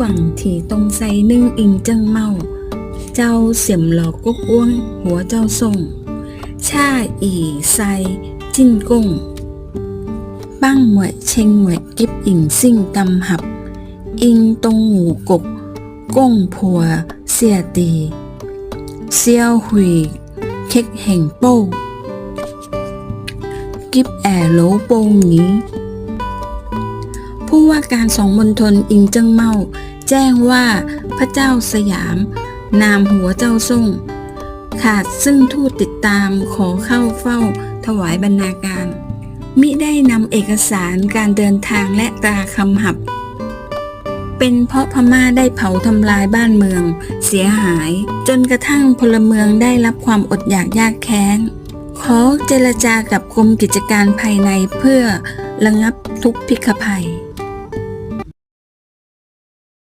หวังถี่ตรงไซนึ่งอิงจิ้งเมา เจ้าเสียมหลอกกุกอ้วง หัวเจ้าส่งชาอีไซจิ้นกุ้งปั้งหมวยเชงหมวยกิบอิงซิ่งกำหับ อิงตรงหูกกก้งผัวเสียตีเซียวหุยเค็กเห่งโป้กิบแอโลโปงนี้ ผู้ว่าการสองมณฑลอิงเจิ้งเมา แจ้งว่าพระเจ้าสยาม นามหัวเจ้าส่งขาดซึ่งทูตติดตามขอเข้าเฝ้าถวายบรรณาการ มิได้นำเอกสารการเดินทางและตราคำหับ เป็นเพราะพม่าได้เผาทำลายบ้านเมือง เสียหาย จนกระทั่งพลเมืองได้รับความอดอยากยากแค้น ขอเจรจากับกรมกิจการภายในเพื่อระงับทุกพิกภัย